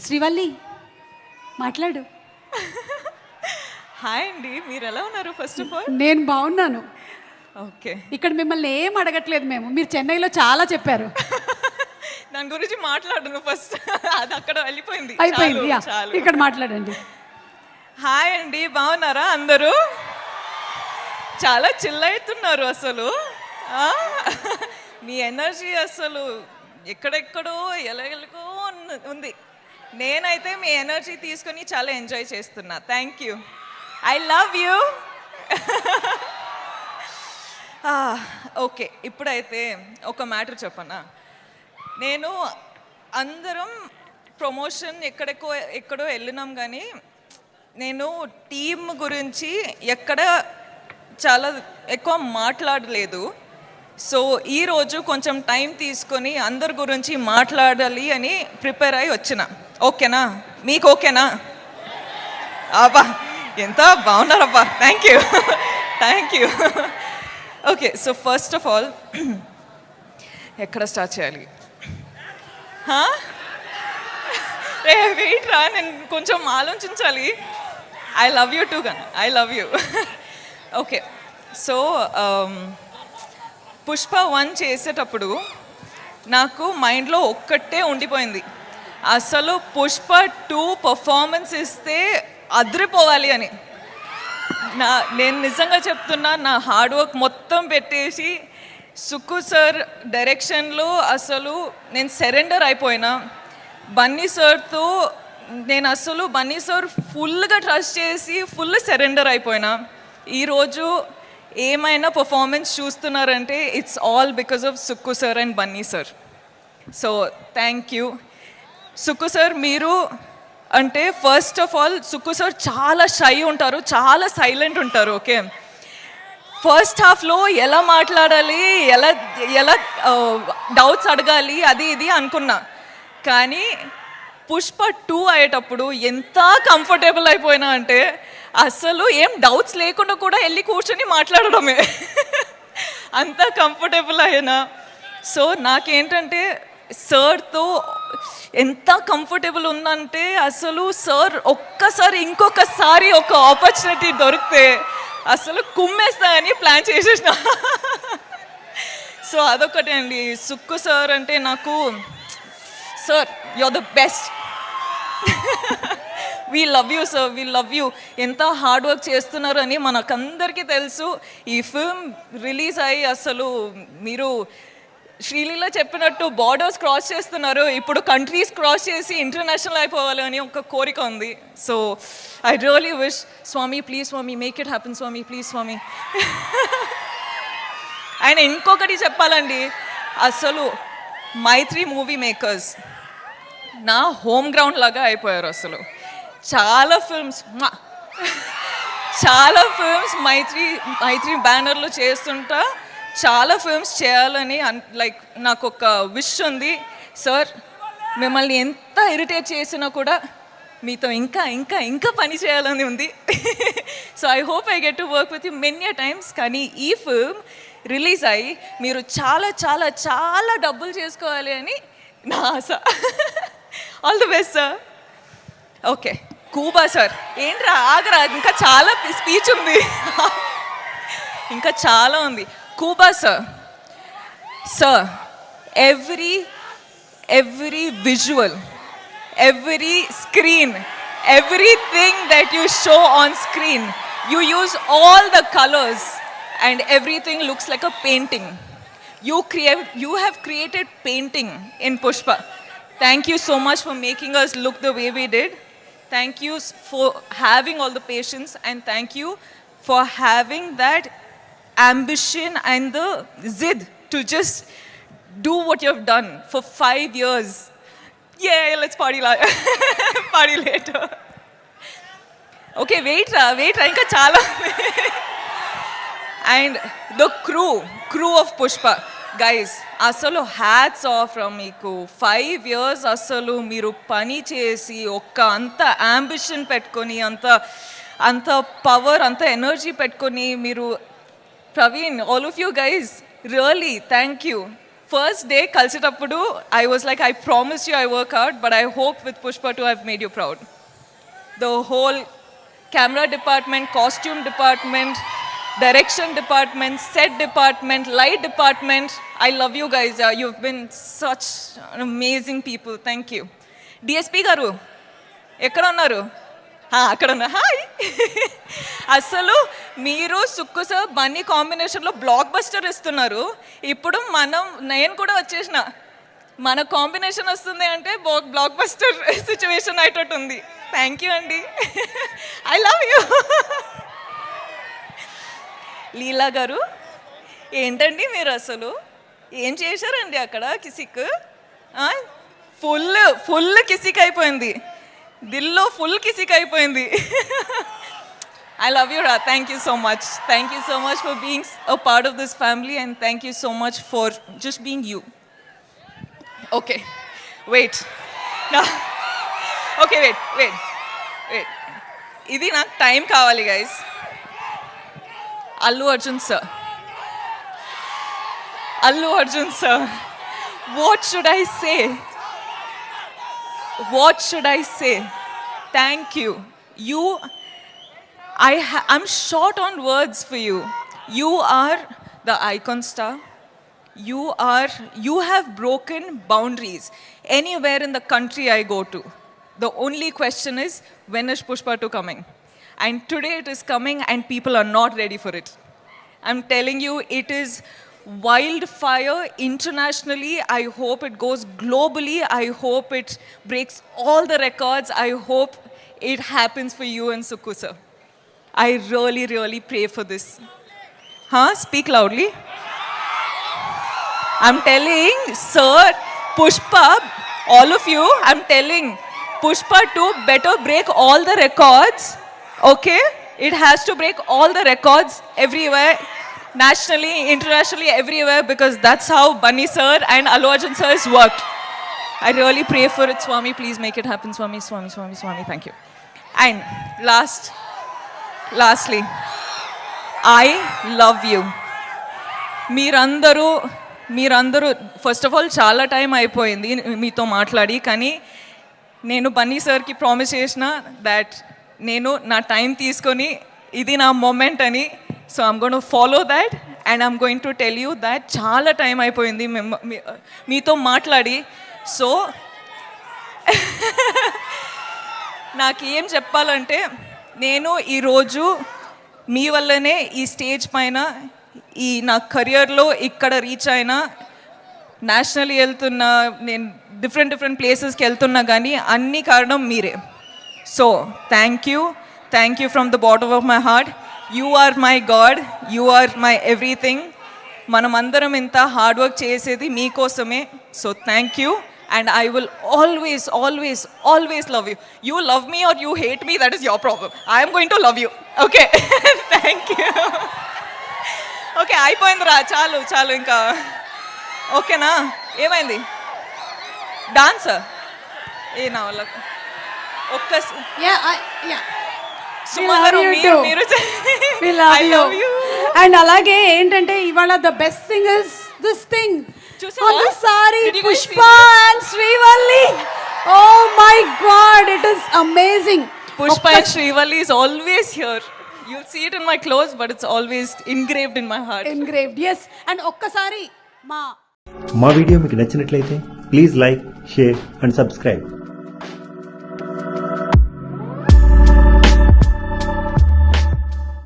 శ్రీవల్లి మాట్లాడు. హాయ్ అండి మీరు ఎలా ఉన్నారు ఫస్ట్ ఆఫ్ ఆల్? నేను బాగున్నాను. ఓకే. ఇక్కడ మిమ్మల్ని ఏం అడగట్లేదు మేము మీరు చెన్నైలో చాలా చెప్పారు. దాని గురించి మాట్లాడను ఫస్ట్ అది అక్కడ వెళ్ళిపోయింది. అయిపోయింది ఇక్కడ మాట్లాడండి. హాయ్ అండి బాగున్నారా అందరూ? చాలా చిల్ అవుతున్నారు అసలు. ఆ? మీ ఎనర్జీ అసలు ఎక్కడెక్కడో ఉన్న- ఉంది. నేనైతే మీ ఎనర్జీ తీసుకొని చాలా ఎంజాయ్ చేస్తున్నా. Thank you I love you okay ఇప్పుడైతే ఒక మ్యాటర్ చెప్పనా? నేను అందరం ప్రమోషన్ ఎక్కడెక్కో ఎక్కడో వెళ్ళినాం కానీ నేను టీం గురించి ఎక్కడ చాలా ఎక్కువ మాట్లాడలేదు. సో ఈరోజు కొంచెం టైం తీసుకొని అందరి గురించి మాట్లాడాలి అని ప్రిపేర్ అయి వచ్చిన. ఓకేనా? మీకు ఓకేనా? అబ్బా ఎంత బాగున్నారబ్బా. Thank you thank you okay so first of all ఎక్కడ స్టార్ట్ చేయాలి? రే వెయిట్ రా నేను కొంచెం ఆలోచించాలి. I love you too gun I love you okay so Pushpa one చేసేటప్పుడు నాకు మైండ్లో ఒక్కటే ఉండిపోయింది. అసలు పుష్ప టూ పర్ఫార్మెన్స్ ఇస్తే అదిరిపోవాలి అని. నా నేను నిజంగా చెప్తున్నా నా హార్డ్ వర్క్ మొత్తం పెట్టేసి సుక్కు సార్ డైరెక్షన్లో అసలు నేను సరెండర్ అయిపోయినా. బన్నీ సార్తో నేను అసలు బన్నీ సార్ ఫుల్గా ట్రస్ట్ చేసి ఫుల్ సరెండర్ అయిపోయినా. ఈరోజు ఏమైనా performance చూస్తున్నారంటే it's all because of Sukku sir and Bunny sir so thank you Sukku sir మీరు అంటే first of all Sukku sir చాలా షై ఉంటారు చాలా సైలెంట్ ఉంటారు ఓకే ఫస్ట్ హాఫ్లో ఎలా మాట్లాడాలి ఎలా ఎలా డౌట్స్ అడగాలి అది ఇది అనుకున్నా. కానీ పుష్ప టూ అయ్యేటప్పుడు ఎంత కంఫర్టబుల్ అయిపోయినా అంటే అసలు ఏం డౌట్స్ లేకుండా కూడా వెళ్ళి కూర్చొని మాట్లాడడమే. అంత కంఫర్టబుల్ అయినా. సో నాకేంటంటే సార్తో ఎంత కంఫర్టబుల్ ఉందంటే అసలు సార్ ఒక్కసారి ఇంకొకసారి ఒక ఆపర్చునిటీ దొరికితే అసలు కుమ్మేస్తా అని ప్లాన్ చేసేసిన. సో అదొకటి అండి. సుక్కు సార్ అంటే నాకు sir you are the best we love you sir we love you ఎంత హార్డ్ వర్క్ చేస్తున్నారు అని మనకందరికీ తెలుసు. ఈ ఫిల్మ్ రిలీజ్ అయ్యి అసలు మీరు శ్రీలీల చెప్పినట్టు బార్డర్స్ క్రాస్ చేస్తున్నారు. ఇప్పుడు కంట్రీస్ క్రాస్ చేసి ఇంటర్నేషనల్ అయిపోవాలి అని ఒక కోరిక ఉంది. సో ఐ రియలీ విష్ స్వామి ప్లీజ్ స్వామి మేక్ ఇట్ హ్యాపన్ స్వామి ప్లీజ్ స్వామి ఆయన ఇంకొకటి చెప్పాలండి. అసలు మైత్రి మూవీ మేకర్స్ నా హోమ్ గ్రౌండ్ లాగా అయిపోయారు అసలు. చాలా ఫిల్మ్స్ చాలా ఫిల్మ్స్ మైత్రి మైత్రి బ్యానర్లు చేస్తుంటా. చాలా ఫిల్మ్స్ చేయాలని అన్ లైక్ నాకు ఒక విష్ ఉంది. సార్ మిమ్మల్ని ఎంత ఇరిటేట్ చేసినా కూడా మీతో ఇంకా ఇంకా ఇంకా పని చేయాలని ఉంది. So I hope I get to work with you many times కానీ ఈ ఫిల్మ్ రిలీజ్ అయ్యి మీరు చాలా చాలా చాలా డబ్బులు చేసుకోవాలి అని నా ఆశ. All the best sir okay కూబా sir ఏంట్రా ఆగరా ఇంకా చాలా స్పీచ్ ఉంది. ఇంకా చాలా ఉంది. Kuba, sir. Sir, every, every visual, every screen, everything that you show on screen, you use all the colors and everything looks like a painting. You, create, you have created painting in Pushpa. Thank you so much for making us look the way we did. Thank you for having all the patience and thank you for having that ambition and the zid to just do what you have done for 5 years yeah let's party la- party later okay wait ra wait ra ఇంకా చాలా and the crew crew of Pushpa guys అసలు hats off మీకు five years అసలు మీరు పని చేసి ఒక్క అంత అంబిషన్ పెట్టుకొని అంత అంత పవర్ అంత ఎనర్జీ పెట్టుకొని మీరు Praveen all of you guys really thank you first day కలిసేటప్పుడు I was like I promise you I work out but I hope with Pushpa two I've made you proud the whole camera department, costume department, direction department, set department, light department. I love you guys. Uh, you've been such an amazing people. Thank you. DSP గారు ఎక్కడ ఉన్నారు ఆ, అక్కడ ఉన్నా hi. అసలు మీరు Sukku sir Bunny కాంబినేషన్లో block buster ఇస్తున్నారు. ఇప్పుడు మనం నేను కూడా వచ్చేసిన. మన కాంబినేషన్ వస్తుంది అంటే బ్లాక్ బస్టర్ సిచ్యువేషన్ అయ్యేటట్టు ఉంది థ్యాంక్ యూ అండి. ఐ లవ్ యూ లీలా గారు ఏంటండి మీరు అసలు? ఏం చేశారండి అక్కడ కిసిక్? ఫుల్ ఫుల్ కిసిక్ అయిపోయింది. దిల్లో ఫుల్ కిసిక్ అయిపోయింది ఐ లవ్ యూ రా thank you so much thank you so much for being a part of this family and thank you so much for just being you okay wait okay wait wait wait wait నాకు time కావాలి guys Allu Arjun sir Allu Arjun sir what should I say what should I say? Thank you. You, I ha- I'm short on words for you. You are the icon star. You are, you have broken boundaries anywhere in the country I go to. The only question is, when is Pushpa coming? And today it is coming and people are not ready for it. I'm telling you, it is wildfire internationally. I hope it goes globally. I hope it breaks all the records. I hope it happens for you and Sukhu sir. I really, really pray for this. Huh? Speak loudly. I'm telling, sir, Pushpa, all of you, I'm telling, Pushpa 2 better break all the records. Okay? It has to break all the records everywhere, nationally, internationally, everywhere, because that's how Bunny sir and Allu Arjun sir has worked. I really pray for it, Swami. Please make it happen, Swami, Swami, Swami, Swami. Thank you. And last, lastly I love you మీరందరూ మీరందరూ first of all చాలా time అయిపోయింది మీతో మాట్లాడి కానీ నేను బన్నీ సార్కి promise చేసిన దాట్ నేను నా టైం తీసుకొని ఇది నా మొమెంట్ అని so I'm gonna follow that and I'm going to tell you that చాలా టైం అయిపోయింది. మీతో మాట్లాడి. సో నాకు ఏం చెప్పాలంటే నేను ఈరోజు మీ వల్లనే ఈ స్టేజ్ పైన ఈ నా కెరియర్లో ఇక్కడ రీచ్ అయినా నేషనల్ వెళ్తున్నా నేను డిఫరెంట్ డిఫరెంట్ ప్లేసెస్కి వెళ్తున్నా కానీ అన్ని కారణం మీరే. So thank you thank you from the bottom of my heart you are my god you are my everything మనం అందరం ఇంత హార్డ్ వర్క్ చేసేది మీకోసమే. So thank you and I will always always always love you you love me or you hate me that is your problem I'm going to love you okay thank you okay అయిపోయిందిరా. చాలు చాలు ఇంకా. ఓకేనా? ఏమైంది? Dance ఏ నా వాళ్ళకు ఒక్క And అలాగే ఏంటంటే ఇవాళ the best thing is this thing sorry Pushpa and Srivalli oh my God it is amazing Pushpa and Srivalli is always here. You'll see it in my clothes, but it's always engraved in my heart. Engraved yes and ఒక్కసారి మా మా video మీకు నచ్చినట్లయితే please like share and subscribe